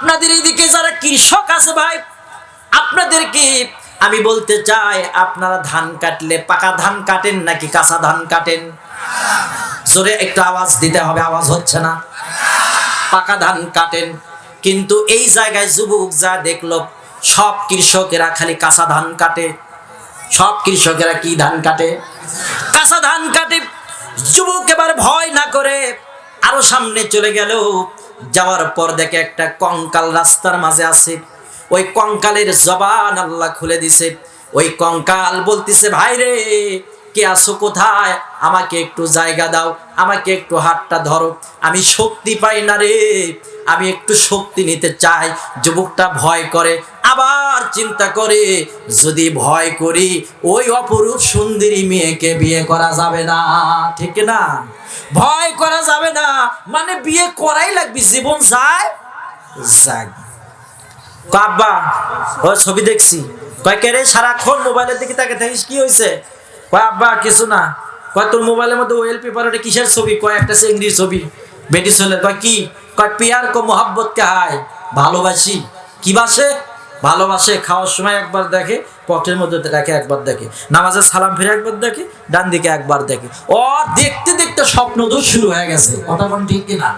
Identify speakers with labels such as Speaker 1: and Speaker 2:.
Speaker 1: আপনাদের এদিকে যারা কৃষক আছে ভাই, আপনাদেরকে আমি বলতে চাই, আপনারা ধান কাটলে পাকা ধান কাটেন নাকি কাঁচা ধান কাটেন? জোরে একটু আওয়াজ দিতে হবে, আওয়াজ হচ্ছে না। পাকা ধান কাটেন, কিন্তু এই জায়গায় যুবক যা দেখল, সব কৃষকেরা খালি কাঁচা ধান কাটে। সব কৃষকেরা কি ধান কাটে? কাঁচা ধান কাটে, যুবক এবার ভয় না করে আরও সামনে চলে গেল। যাওয়ার পর দেখে একটা কঙ্কাল রাস্তার মাঝে আছে। ওই কঙ্কালের জবান আল্লাহ খুলে দিছে। ওই কঙ্কাল বলতিছে, ভাই রে, কে আসো কোথায়? আমাকে একটু জায়গা দাও, আমাকে একটু হাতটা ধরো। আমি শক্তি পাই না রে, আমি একটু শক্তি নিতে চাই। যুবকটা ভয় করে, আবার চিন্তা করে, যদি ভয় করি, ওই অপরূপ সুন্দরী মেয়েকে বিয়ে করা যাবে না। ঠিক না? ভয় করা যাবে না। মানে বিয়ে করাই লাগবে, জীবন যায় যাক আব্বা, ও ছবি দেখছি। কয়, কে রে, সারাক্ষণ মোবাইলের দিকে তাকে থাকিস কি হয়েছে কয়, আব্বা, কিছু না। কয়, তোর মোবাইলের মধ্যে ওয়েল পেপার, ওটা কিসের ছবি? কয়, একটা চিংড়ির ছবি বেটি চলে কয়, কি? কয়, পিয়ার কো মোহাব্বত কে হায়? ভালোবাসি। কি বাসে? ভালোবাসে, খাওয়ার সময় একবার দেখে, পথের মধ্যে রাখে একবার দেখে। নামাজের সালাম ফিরে একবার দেখে, ডান দিকে একবার দেখে। ও, দেখতে দেখতে স্বপ্ন তো শুরু হয়ে গেছে। কথা ঠিক কিনা?